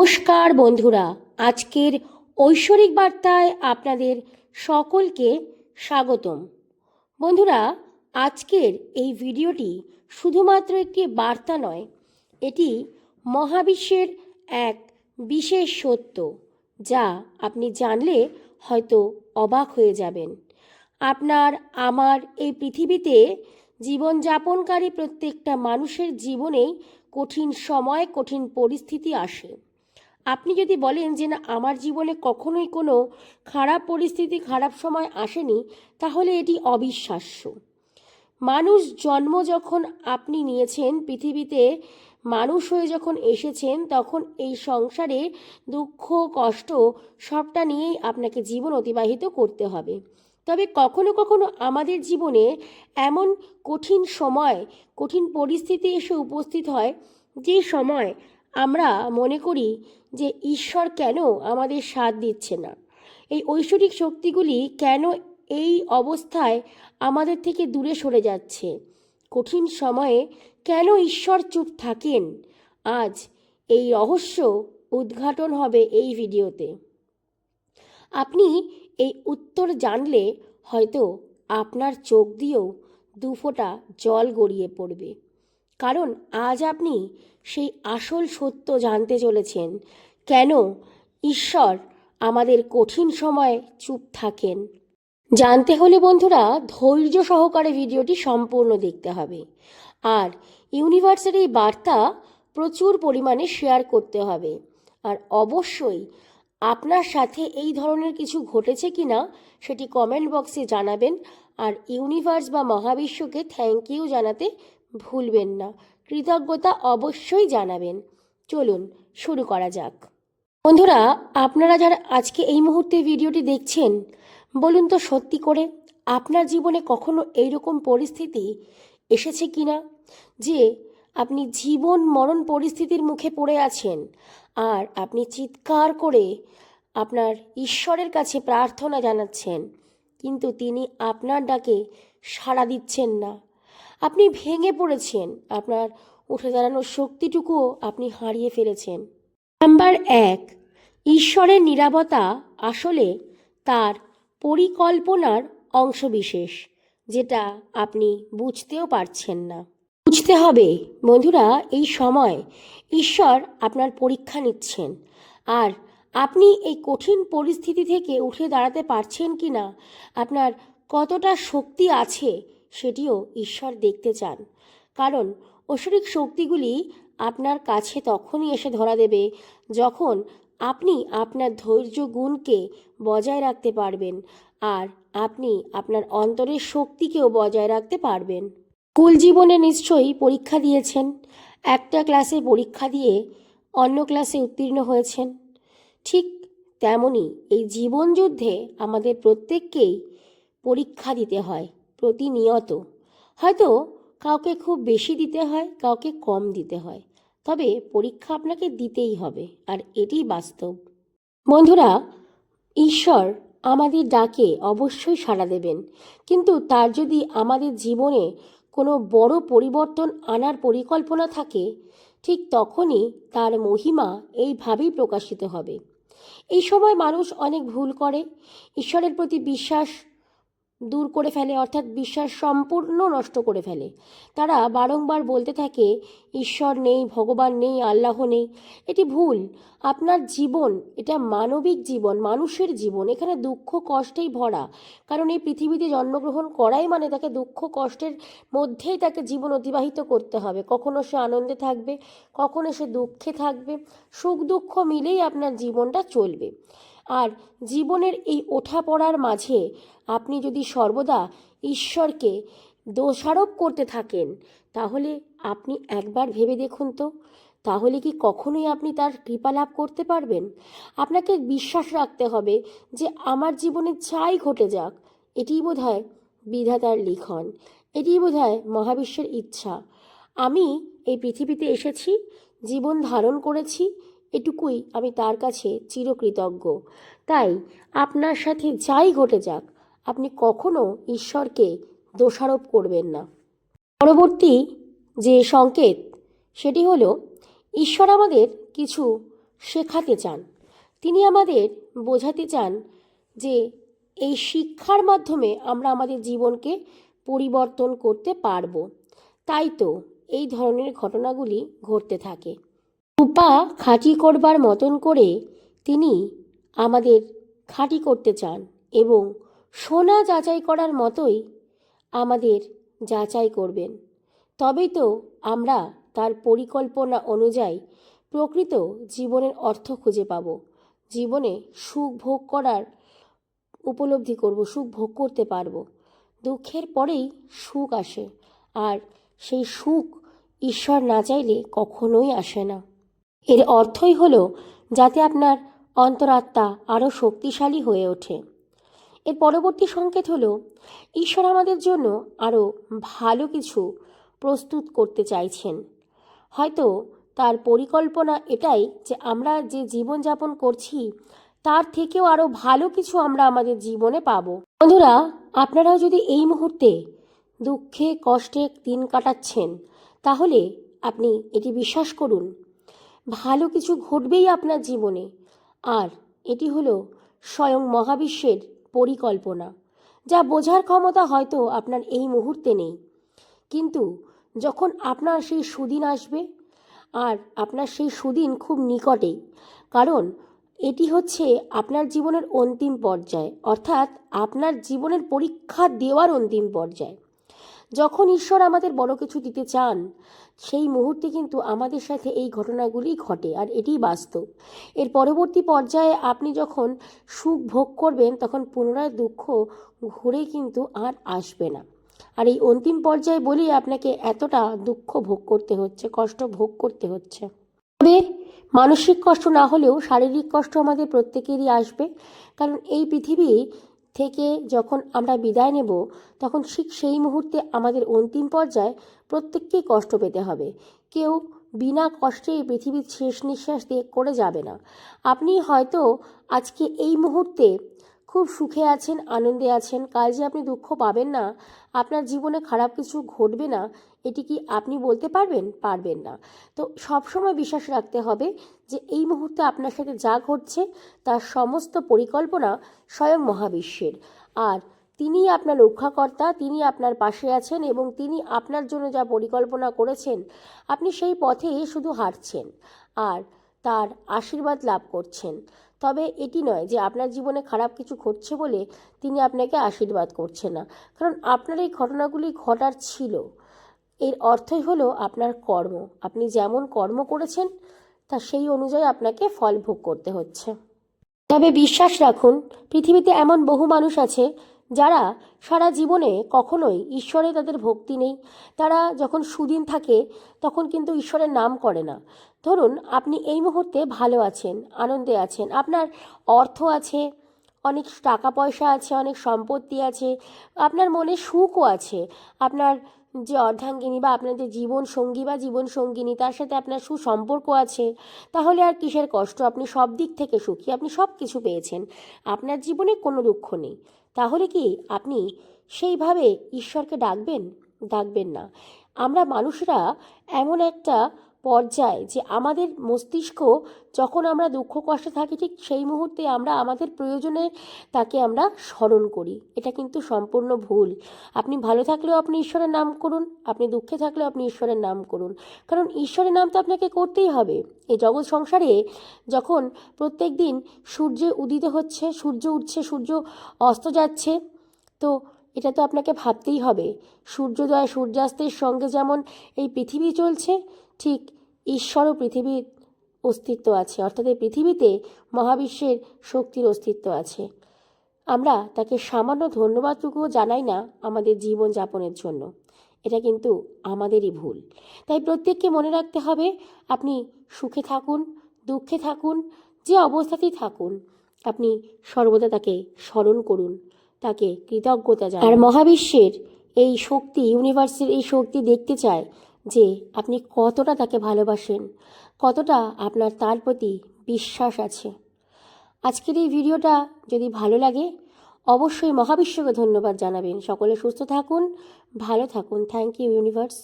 নমস্কার বন্ধুরা, আজকের ঐশ্বরিক বার্তায় আপনাদের সকলকে স্বাগতম। বন্ধুরা, আজকের এই ভিডিওটি শুধুমাত্র একটি বার্তা নয়, এটি মহাবিশ্বের এক বিশেষ সত্য, যা আপনি জানলে হয়তো অবাক হয়ে যাবেন। আপনার, আমার এই পৃথিবীতে জীবনযাপনকারী প্রত্যেকটা মানুষের জীবনেই কঠিন সময়, কঠিন পরিস্থিতি আসে। আপনি যদি বলেন যে না, আমার জীবনে কখনোই কোনো খারাপ পরিস্থিতি, খারাপ সময় আসেনি, তাহলে এটি অবিশ্বাস্য। মানুষ জন্ম যখন আপনি নিয়েছেন, পৃথিবীতে মানুষ হয়ে যখন এসেছেন, তখন এই সংসারে দুঃখ, কষ্ট সবটা নিয়েই আপনাকে জীবন অতিবাহিত করতে হবে। তবে কখনো কখনো আমাদের জীবনে এমন কঠিন সময়, কঠিন পরিস্থিতি এসে উপস্থিত হয়, যে সময় আমরা মনে করি যে ঈশ্বর কেন আমাদের সাথ দিচ্ছে না? এই ঐশ্বরিক শক্তিগুলি কেন এই অবস্থায় আমাদের থেকে দূরে সরে যাচ্ছে? কঠিন সময়ে কেন ঈশ্বর চুপ থাকেন? আজ এই রহস্য উদ্ঘাটন হবে এই ভিডিওতে। আপনি এই উত্তর জানলে হয়তো আপনার চোখ দিয়েও দুফোঁটা জল গড়িয়ে পড়বে। কারণ আজ আপনি সেই আসল সত্য জানতে চলেছেন। কেন ঈশ্বর আমাদের কঠিন সময়ে চুপ থাকেন? জানতে হলে বন্ধুরা ধৈর্য সহকারে ভিডিওটি সম্পূর্ণ দেখতে হবে। আর ইউনিভার্সের এই বার্তা প্রচুর পরিমাণে শেয়ার করতে হবে। আর অবশ্যই আপনার সাথে এই ধরনের কিছু ঘটেছে কি না সেটি কমেন্ট বক্সে জানাবেন। আর ইউনিভার্স বা মহাবিশ্বকে থ্যাংক ইউ জানাতে ভুলবেন না। কৃতজ্ঞতা অবশ্যই জানাবেন। চলুন, শুরু করা যাক। বন্ধুরা, আপনারা যারা আজকে এই মুহূর্তে ভিডিওটি দেখছেন, বলুন তো সত্যি করে আপনার জীবনে কখনো এইরকম পরিস্থিতি এসেছে কি না যে আপনি জীবন মরণ পরিস্থিতির মুখে পড়ে আছেন আর আপনি চিৎকার করে আপনার ঈশ্বরের কাছে প্রার্থনা জানাচ্ছেন, কিন্তু তিনি আপনার ডাকে সাড়া দিচ্ছেন না। আপনি ভেঙে পড়েছেন। আপনার উঠে দাঁড়ানোর শক্তিটুকুও আপনি হারিয়ে ফেলেছেন। নাম্বার এক, ঈশ্বরের নিরাপত্তা আসলে তার পরিকল্পনার অংশবিশেষ, যেটা আপনি বুঝতেও পারছেন না। বুঝতে হবে, বন্ধুরা, এই সময় ঈশ্বর আপনার পরীক্ষা নিচ্ছেন। আর আপনি এই কঠিন পরিস্থিতি থেকে উঠে দাঁড়াতে পারছেন কি না আপনার কতটা শক্তি আছে সেটিও ঈশ্বর দেখতে চান। কারণ ঐশ্বরিক শক্তিগুলি আপনার কাছে তখনই এসে ধরা দেবে যখন আপনি আপনার ধৈর্য গুণকে বজায় রাখতে পারবেন আর আপনি আপনার অন্তরের শক্তিকেও বজায় রাখতে পারবেন। স্কুল জীবনে নিশ্চয়ই পরীক্ষা দিয়েছেন। একটা ক্লাসে পরীক্ষা দিয়ে অন্য ক্লাসে উত্তীর্ণ হয়েছেন। ঠিক তেমনই এই জীবনযুদ্ধে আমাদের প্রত্যেককেই পরীক্ষা দিতে হয়। প্রতিনিয়ত। হয়তো কাউকে খুব বেশি দিতে হয়, কাউকে কম দিতে হয়। তবে পরীক্ষা আপনাকে দিতেই হবে, আর এটিই বাস্তব। বন্ধুরা, ঈশ্বর আমাদের ডাকে অবশ্যই সাড়া দেবেন। কিন্তু তার যদি আমাদের জীবনে কোনো বড় পরিবর্তন আনার পরিকল্পনা থাকে, ঠিক তখনই তার মহিমা এইভাবেই প্রকাশিত হবে। এই সময় মানুষ অনেক ভুল করে। ঈশ্বরের প্রতি বিশ্বাস দূর করে ফেলে, অর্থাৎ বিশ্বাস সম্পূর্ণ নষ্ট করে ফেলে। তারা বারংবার বলতে থাকে, ঈশ্বর নেই, ভগবান নেই, আল্লাহ নেই। এটি ভুল। আপনার জীবন, এটা মানবিক জীবন, মানুষের জীবন। এখানে দুঃখ কষ্টেই ভরা। কারণ এই পৃথিবীতে জন্মগ্রহণ করাই মানে তাকে দুঃখ কষ্টের মধ্যেই তাকে জীবন অতিবাহিত করতে হবে। কখনো সে আনন্দে থাকবে, কখনো সে দুঃখে থাকবে। সুখ দুঃখ মিলেই আপনার জীবনটা চলবে। আর জীবনের এই ওঠা পড়ার মাঝে আপনি যদি সর্বদা ঈশ্বরকে দোষারোপ করতে থাকেন, তাহলে আপনি একবার ভেবে দেখুন তো। তাহলে কি কখনোই আপনি তার কৃপা লাভ করতে পারবেন? আপনাকে বিশ্বাস রাখতে হবে যে আমার জীবনে যাই ঘটে যাক, এটিই বোধ হয় বিধাতার লিখন, এটিই বোধ হয় মহাবিশ্বের ইচ্ছা। আমি এই পৃথিবীতে এসেছি, জীবন ধারণ করেছি এটুকুই আমি তার কাছে চিরকৃতজ্ঞ। তাই আপনার সাথে যাই ঘটে যাক, আপনি কখনো ঈশ্বরকে দোষারোপ করবেন না। পরবর্তী যে সংকেত, সেটি হলো, ঈশ্বর আমাদের কিছু শেখাতে চান। তিনি আমাদের বোঝাতে চান যে এই শিক্ষার মাধ্যমে আমরা আমাদের জীবনকে পরিবর্তন করতে পারব। তাই তো এই ধরনের ঘটনাগুলি ঘটতে থাকে। রূপা খাঁটি করবার মতন করে তিনি আমাদের খাঁটি করতে চান এবং সোনা যাচাই করার মতোই আমাদের যাচাই করবেন। তবেই তো আমরা তার পরিকল্পনা অনুযায়ী প্রকৃত জীবনের অর্থ খুঁজে পাব। জীবনে সুখ ভোগ করার উপলব্ধি করব, সুখ ভোগ করতে পারব। দুঃখের পরেই সুখ আসে, আর সেই সুখ ঈশ্বর না চাইলে কখনোই আসে না। এর অর্থই হল যাতে আপনার অন্তরাত্মা আরও শক্তিশালী হয়ে ওঠে। এর পরবর্তী সংকেত হলো, ঈশ্বর আমাদের জন্য আরও ভালো কিছু প্রস্তুত করতে চাইছেন। হয়তো তার পরিকল্পনা এটাই যে আমরা যে জীবনযাপন করছি, তার থেকেও আরও ভালো কিছু আমরা আমাদের জীবনে পাবো। বন্ধুরা, আপনারাও যদি এই মুহূর্তে দুঃখে, কষ্টে দিন কাটাচ্ছেন, তাহলে আপনি এটি বিশ্বাস করুন। ভালো কিছু ঘটবেই আপনার জীবনে। আর এটি হলো স্বয়ং মহাবিশ্বের পরিকল্পনা, যা বোঝার ক্ষমতা হয়তো আপনার এই মুহূর্তে নেই। কিন্তু যখন আপনার সেই সুদিন আসবে, আর আপনার সেই সুদিন খুব নিকটেই কারণ এটি হচ্ছে আপনার জীবনের অন্তিম পর্যায়, অর্থাৎ আপনার জীবনের পরীক্ষা দেওয়ার অন্তিম পর্যায়। যখন ঈশ্বর আমাদের বড় কিছু দিতে চান, সেই মুহূর্তে কিন্তু আমাদের সাথে এই ঘটনাগুলি ঘটে, আর এটি বাস্তব। এর পরবর্তী পর্যায়ে আপনি যখন সুখ ভোগ করবেন, তখন পুনরায় দুঃখ ঘুরে কিন্তু আর আসবে না। আর এই অন্তিম পর্যায়ে বলেই আপনাকে এতটা দুঃখ ভোগ করতে হচ্ছে, কষ্ট ভোগ করতে হচ্ছে। তবে মানসিক কষ্ট না হলেও শারীরিক কষ্ট আমাদের প্রত্যেকেরই আসবে, কারণ এই পৃথিবী থেকে যখন আমরা বিদায় নেব, তখন ঠিক সেই মুহূর্তে আমাদের অন্তিম পর্যায়ে প্রত্যেককেই কষ্ট পেতে হবে। কেউ বিনা কষ্টে পৃথিবীর শেষ নিঃশ্বাস দিয়ে করে যাবে না। আপনি হয়তো আজকে এই মুহূর্তে খুব সুখে আছেন, আনন্দে আছেন। কাল যে আপনি দুঃখ পাবেন না, আপনার জীবনে খারাপ কিছু ঘটবে না, এটি কি আপনি বলতে পারবেন? পারবেন না। তো সবসময় বিশ্বাস রাখতে হবে যে এই মুহূর্তে আপনার সাথে যা ঘটছে, তার সমস্ত পরিকল্পনা স্বয়ং মহাবিশ্বের। আর তিনি আপনার রক্ষাকর্তা তিনি আপনার পাশে আছেন এবং তিনি আপনার জন্য যা পরিকল্পনা করেছেন, আপনি সেই পথে শুধু হাঁটছেন আর তার আশীর্বাদ লাভ করছেন। তবে এটি নয় যে আপনার জীবনে খারাপ কিছু ঘটছে বলে তিনি আপনাকে আশীর্বাদ করছে না। কারণ আপনার এই ঘটনাগুলি ঘটার ছিল। এর অর্থই হলো আপনার কর্ম। আপনি যেমন কর্ম করেছেন, তা সেই অনুযায়ী আপনাকে ফল ভোগ করতে হচ্ছে। তবে বিশ্বাস রাখুন, পৃথিবীতে এমন বহু মানুষ আছে যারা সারা জীবনে কখনোই ঈশ্বরে তাদের ভক্তি নেই, তারা যখন সুদিন থাকে তখন কিন্তু ঈশ্বরের নাম করে না। ধরুন, আপনি এই মুহূর্তে ভালো আছেন, আনন্দে আছেন, আপনার অর্থ আছে, অনেক টাকা পয়সা আছে, অনেক সম্পত্তি আছে, আপনার মনে সুখও আছে, আপনার যে অর্ধাঙ্গিনী বা আপনার যে জীবন সঙ্গী বা জীবন সঙ্গিনী তার সাথে আপনার সুসম্পর্ক আছে, তাহলে আর কিসের কষ্ট? আপনি সব দিক থেকে সুখী, আপনি সব কিছু পেয়েছেন। আপনার জীবনে কোনো দুঃখ নেই। তাহলে কি আপনি সেইভাবে ঈশ্বরকে ডাকবেন? ডাকবেন না। আমরা মানুষরা এমন একটা পর্যায় যে আমাদের মস্তিষ্ক যখন আমরা দুঃখ কষ্টে থাকি, ঠিক সেই মুহূর্তে আমরা আমাদের প্রয়োজনে তাকে আমরা স্মরণ করি। এটা কিন্তু সম্পূর্ণ ভুল। আপনি ভালো থাকলেও আপনি ঈশ্বরের নাম করুন, আপনি দুঃখে থাকলেও আপনি ঈশ্বরের নাম করুন। কারণ ঈশ্বরের নাম তো আপনাকে করতেই হবে। এই জগৎ সংসারে যখন প্রত্যেক দিন সূর্য উদিত হচ্ছে, সূর্য উঠছে, সূর্য অস্ত যাচ্ছে, তো এটা তো আপনাকে ভাবতেই হবে। সূর্যোদয় সূর্যাস্তের সঙ্গে যেমন এই পৃথিবী চলছে ঠিক ঈশ্বরও পৃথিবীর অস্তিত্ব আছে, অর্থাৎ এই পৃথিবীতে মহাবিশ্বের শক্তির অস্তিত্ব আছে। আমরা তাকে সামান্য ধন্যবাদটুকুও জানাই না আমাদের জীবনযাপনের জন্য। এটা কিন্তু আমাদেরই ভুল। তাই প্রত্যেককে মনে রাখতে হবে, আপনি সুখে থাকুন, দুঃখে থাকুন, যে অবস্থাতেই থাকুন, আপনি সর্বদা তাকে স্মরণ করুন, তাকে কৃতজ্ঞতা জানান। আর মহাবিশ্বের এই শক্তি ইউনিভার্সের এই শক্তি দেখতে চায় যে আপনি কতটা তাকে ভালোবাসেন, কতটা আপনার তার প্রতি বিশ্বাস আছে। আজকের এই ভিডিওটা যদি ভালো লাগে, অবশ্যই মহাবিশ্বকে ধন্যবাদ জানাবেন। সকলে সুস্থ থাকুন, ভালো থাকুন। Thank you universe